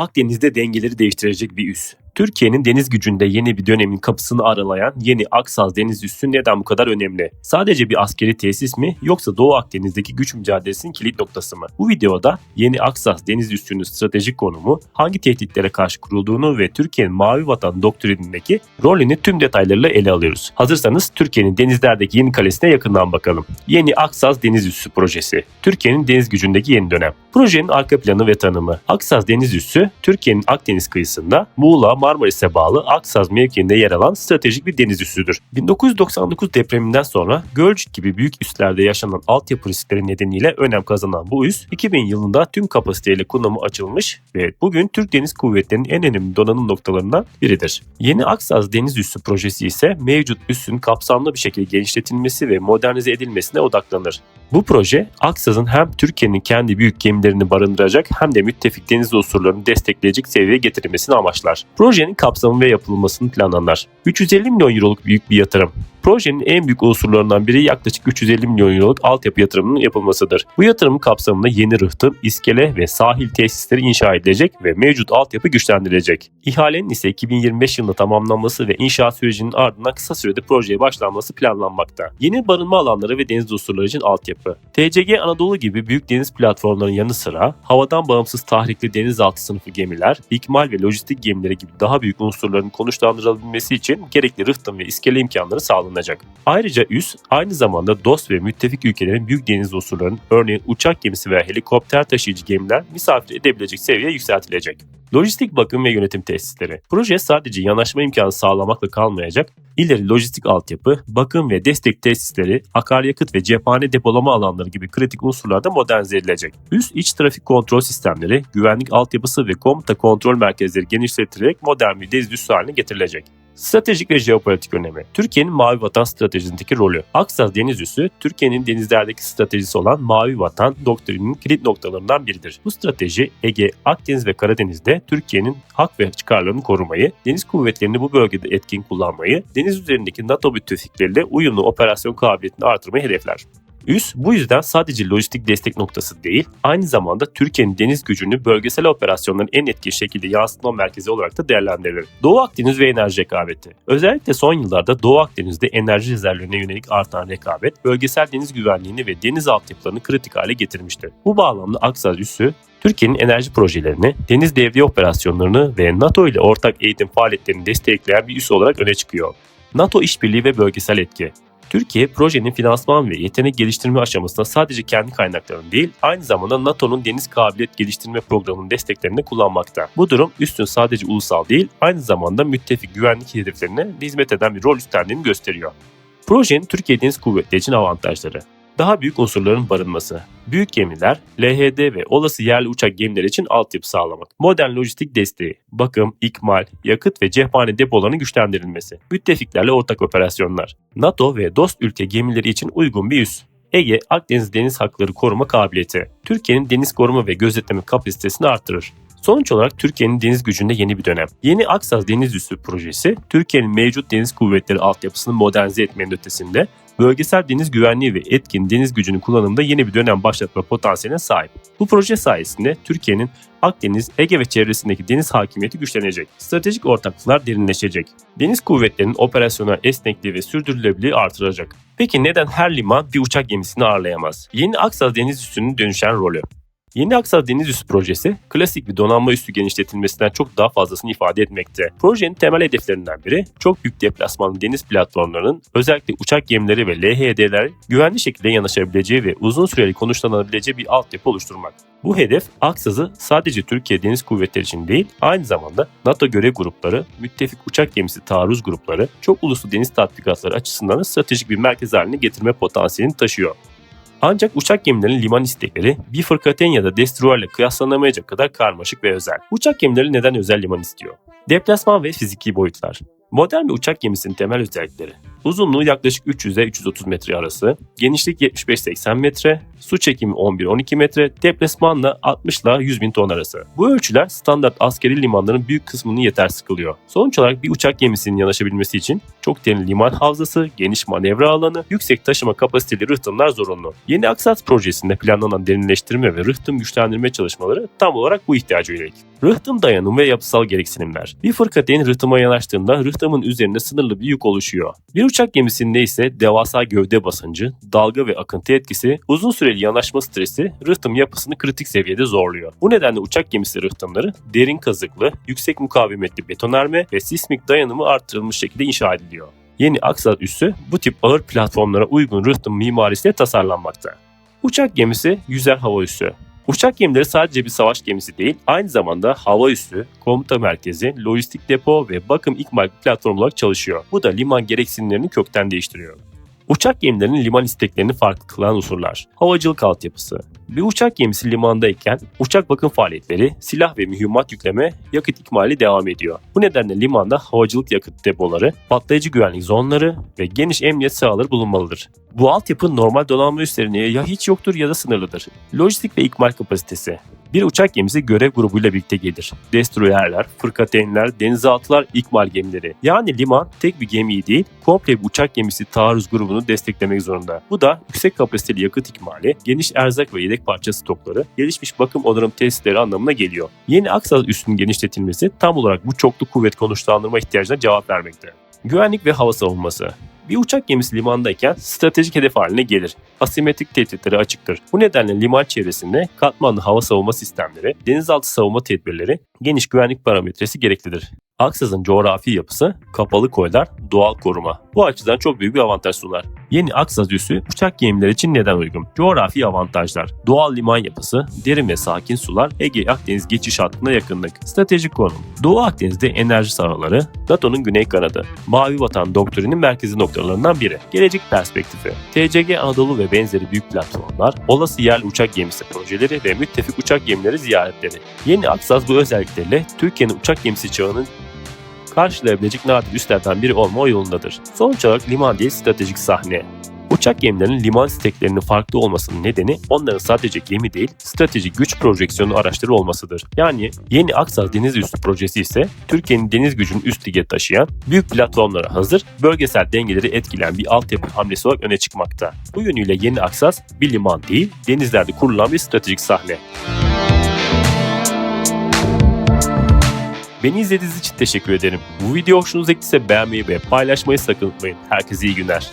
Akdeniz'de dengeleri değiştirecek bir üs. Türkiye'nin deniz gücünde yeni bir dönemin kapısını aralayan yeni Aksaz deniz üssü neden bu kadar önemli? Sadece bir askeri tesis mi yoksa Doğu Akdeniz'deki güç mücadelesinin kilit noktası mı? Bu videoda yeni Aksaz deniz üssünün stratejik konumu, hangi tehditlere karşı kurulduğunu ve Türkiye'nin mavi vatan doktrinindeki rolünü tüm detaylarıyla ele alıyoruz. Hazırsanız Türkiye'nin denizlerdeki yeni kalesine yakından bakalım. Yeni Aksaz Deniz Üssü projesi. Türkiye'nin deniz gücündeki yeni dönem. Projenin arka planı ve tanımı. Aksaz Deniz Üssü, Türkiye'nin Akdeniz kıyısında Muğla, Marmaris'e bağlı Aksaz mevkiinde yer alan stratejik bir deniz üssüdür. 1999 depreminden sonra Gölcük gibi büyük üslerde yaşanan altyapı riskleri nedeniyle önem kazanan bu üs 2000 yılında tüm kapasiteyle kullanıma açılmış ve bugün Türk Deniz Kuvvetleri'nin en önemli donanım noktalarından biridir. Yeni Aksaz Deniz Üssü projesi ise mevcut üssün kapsamlı bir şekilde genişletilmesi ve modernize edilmesine odaklanır. Bu proje Aksaz'ın hem Türkiye'nin kendi büyük gemilerini barındıracak hem de müttefik deniz unsurlarını destekleyecek seviyeye getirilmesini amaçlar. Projenin kapsamı ve yapılmasını planlanır. 350 milyon euroluk büyük bir yatırım. Projenin en büyük unsurlarından biri yaklaşık 350 milyon euroluk altyapı yatırımının yapılmasıdır. Bu yatırımın kapsamında yeni rıhtım, iskele ve sahil tesisleri inşa edilecek ve mevcut altyapı güçlendirilecek. İhalenin ise 2025 yılında tamamlanması ve inşaat sürecinin ardından kısa sürede projeye başlanması planlanmakta. Yeni barınma alanları ve deniz unsurları için altyapı. TCG Anadolu gibi büyük deniz platformlarının yanı sıra havadan bağımsız tahrikli denizaltı sınıfı gemiler, ikmal ve lojistik gemileri gibi daha büyük unsurların konuşlandırılabilmesi için gerekli rıhtım ve iskele imkanları sağlanacak sağlanacak. Ayrıca üs aynı zamanda dost ve müttefik ülkelerin büyük deniz unsurlarının örneğin uçak gemisi veya helikopter taşıyıcı gemiler misafir edebilecek seviyeye yükseltilecek. Lojistik bakım ve yönetim tesisleri. Proje sadece yanaşma imkanı sağlamakla kalmayacak, ileri lojistik altyapı, bakım ve destek tesisleri, akaryakıt ve cephane depolama alanları gibi kritik unsurlarda modernize edilecek. Üst iç trafik kontrol sistemleri, güvenlik altyapısı ve komuta kontrol merkezleri genişletilerek modern bir deniz üssü haline getirilecek. Stratejik ve jeopolitik önemi. Türkiye'nin Mavi Vatan stratejisindeki rolü. Aksaz Deniz Üssü, Türkiye'nin denizlerdeki stratejisi olan Mavi Vatan doktrininin kilit noktalarından biridir. Bu strateji Ege, Akdeniz ve Karadeniz'de Türkiye'nin hak ve çıkarlarını korumayı, deniz kuvvetlerini bu bölgede etkin kullanmayı, deniz üzerindeki NATO müttefikleriyle uyumlu operasyon kabiliyetini artırmayı hedefler. Üs bu yüzden sadece lojistik destek noktası değil, aynı zamanda Türkiye'nin deniz gücünü bölgesel operasyonların en etkili şekilde yansıtma merkezi olarak da değerlendirilir. Doğu Akdeniz ve enerji rekabeti. Özellikle son yıllarda Doğu Akdeniz'de enerji rezervlerine yönelik artan rekabet, bölgesel deniz güvenliğini ve deniz altyapılarını kritik hale getirmiştir. Bu bağlamda Aksaz Üssü, Türkiye'nin enerji projelerini, deniz devriye operasyonlarını ve NATO ile ortak eğitim faaliyetlerini destekleyen bir üs olarak öne çıkıyor. NATO işbirliği ve bölgesel etki. Türkiye projenin finansman ve yetenek geliştirme aşamasında sadece kendi kaynaklarını değil, aynı zamanda NATO'nun deniz kabiliyet geliştirme programının desteklerini kullanmakta. Bu durum üstün sadece ulusal değil, aynı zamanda müttefik güvenlik hedeflerine hizmet eden bir rol üstlendiğini gösteriyor. Projenin Türkiye Deniz Kuvvetleri için avantajları daha büyük unsurların barınması, büyük gemiler, LHD ve olası yerli uçak gemileri için altyapı sağlamak, modern lojistik desteği, bakım, ikmal, yakıt ve cephane depolarının güçlendirilmesi, müttefiklerle ortak operasyonlar, NATO ve dost ülke gemileri için uygun bir üs, Ege, Akdeniz deniz hakları koruma kabiliyeti, Türkiye'nin deniz koruma ve gözetleme kapasitesini artırır. Sonuç olarak Türkiye'nin deniz gücünde yeni bir dönem. Yeni Aksaz Deniz Üssü projesi, Türkiye'nin mevcut deniz kuvvetleri altyapısını modernize etmenin ötesinde bölgesel deniz güvenliği ve etkin deniz gücünün kullanımında yeni bir dönem başlatma potansiyeline sahip. Bu proje sayesinde Türkiye'nin Akdeniz, Ege ve çevresindeki deniz hakimiyeti güçlenecek. Stratejik ortaklıklar derinleşecek. Deniz kuvvetlerinin operasyonel esnekliği ve sürdürülebilirliği artıracak. Peki neden her liman bir uçak gemisini ağırlayamaz? Yeni Aksaz Deniz Üssü'nün dönüşen rolü. Yeni Aksar Deniz Üssü projesi klasik bir donanma üssü genişletilmesinden çok daha fazlasını ifade etmekte. Projenin temel hedeflerinden biri çok büyük deplasmanlı deniz platformlarının özellikle uçak gemileri ve LHD'ler güvenli şekilde yanaşabileceği ve uzun süreli konuşlanabileceği bir altyapı oluşturmak. Bu hedef Aksaz'ı sadece Türkiye Deniz Kuvvetleri için değil, aynı zamanda NATO görev grupları, müttefik uçak gemisi taarruz grupları, çok uluslu deniz tatbikatları açısından da stratejik bir merkez haline getirme potansiyelini taşıyor. Ancak uçak gemilerinin liman istekleri bir fırkateyn ya da destroyer ile kıyaslanamayacak kadar karmaşık ve özel. Uçak gemileri neden özel liman istiyor? Deplasman ve fiziki boyutlar. Modern bir uçak gemisinin temel özellikleri. Uzunluğu yaklaşık 300 ile 330 metre arası, genişlik 75-80 metre, su çekimi 11-12 metre, deplasmanla 60 ile 100 bin ton arası. Bu ölçüler standart askeri limanların büyük kısmını yetersiz kılıyor. Sonuç olarak bir uçak gemisinin yanaşabilmesi için çok derin liman havzası, geniş manevra alanı, yüksek taşıma kapasiteli rıhtımlar zorunlu. Yeni Aksat projesinde planlanan derinleştirme ve rıhtım güçlendirme çalışmaları tam olarak bu ihtiyaca yönelik. Rıhtım dayanım ve yapısal gereksinimler. Bir fırkateyn rıhtıma yanaştığında rıhtımın üzerinde sınırlı bir yük oluşuyor. Bir uçak gemisinde ise devasa gövde basıncı, dalga ve akıntı etkisi, uzun süreli yanaşma stresi rıhtım yapısını kritik seviyede zorluyor. Bu nedenle uçak gemisi rıhtımları derin kazıklı, yüksek mukavemetli betonarme ve sismik dayanımı artırılmış şekilde inşa ediliyor. Yeni Aksat üssü bu tip ağır platformlara uygun rıhtım mimarisiyle tasarlanmakta. Uçak gemisi yüzer hava üssü. Uçak gemileri sadece bir savaş gemisi değil, aynı zamanda hava üssü, komuta merkezi, lojistik depo ve bakım ikmal platform olarak çalışıyor. Bu da liman gereksinimlerini kökten değiştiriyor. Uçak gemilerinin liman isteklerini farklı kılan unsurlar. Havacılık altyapısı. Bir uçak gemisi limandayken uçak bakım faaliyetleri, silah ve mühimmat yükleme, yakıt ikmali devam ediyor. Bu nedenle limanda havacılık yakıt depoları, patlayıcı güvenlik zonları ve geniş emniyet sahaları bulunmalıdır. Bu altyapı normal donanma üslerine ya hiç yoktur ya da sınırlıdır. Lojistik ve ikmal kapasitesi. Bir uçak gemisi görev grubuyla birlikte gelir. Destroyerler, fırkateynler, denizaltılar, ikmal gemileri. Yani liman tek bir gemiyi değil, komple bir uçak gemisi taarruz grubunu desteklemek zorunda. Bu da yüksek kapasiteli yakıt ikmali, geniş erzak ve yedek parça stokları, gelişmiş bakım onarım tesisleri anlamına geliyor. Yeni Aksal üssünün genişletilmesi tam olarak bu çoklu kuvvet konuşlandırma ihtiyacına cevap vermekte. Güvenlik ve hava savunması. Bir uçak gemisi limandayken stratejik hedef haline gelir. Asimetrik tehditleri açıktır. Bu nedenle liman çevresinde katmanlı hava savunma sistemleri, denizaltı savunma tedbirleri, geniş güvenlik parametresi gereklidir. Aksaz'ın coğrafi yapısı, kapalı koylar, doğal koruma. Bu açıdan çok büyük bir avantaj sunar. Yeni Aksaz üssü uçak gemileri için neden uygun? Coğrafi avantajlar, doğal liman yapısı, derin ve sakin sular, Ege-Akdeniz geçiş hattına yakınlık, stratejik konum, Doğu Akdeniz'de enerji sahaları, NATO'nun güney kanadı, Mavi Vatan doktrinin merkezi noktalarından biri, gelecek perspektifi, TCG Anadolu ve benzeri büyük platformlar, olası yerli uçak gemisi projeleri ve müttefik uçak gemileri ziyaretleri. Yeni Aksaz bu özelliklerle Türkiye'nin uçak gemisi çağının karşılayabilecek nadir üslerden biri olma yolundadır. Sonuç olarak liman değil stratejik sahne. Uçak gemilerinin liman isteklerinin farklı olmasının nedeni onların sadece gemi değil, stratejik güç projeksiyonu araçları olmasıdır. Yani yeni Aksal Deniz Üssü projesi ise Türkiye'nin deniz gücünü üst lige taşıyan, büyük platformlara hazır, bölgesel dengeleri etkileyen bir altyapı hamlesi olarak öne çıkmakta. Bu yönüyle yeni Aksas bir liman değil, denizlerde kurulan bir stratejik sahne. Beni izlediğiniz için teşekkür ederim. Bu video hoşunuza gittiyse beğenmeyi ve paylaşmayı sakın unutmayın. Herkese iyi günler.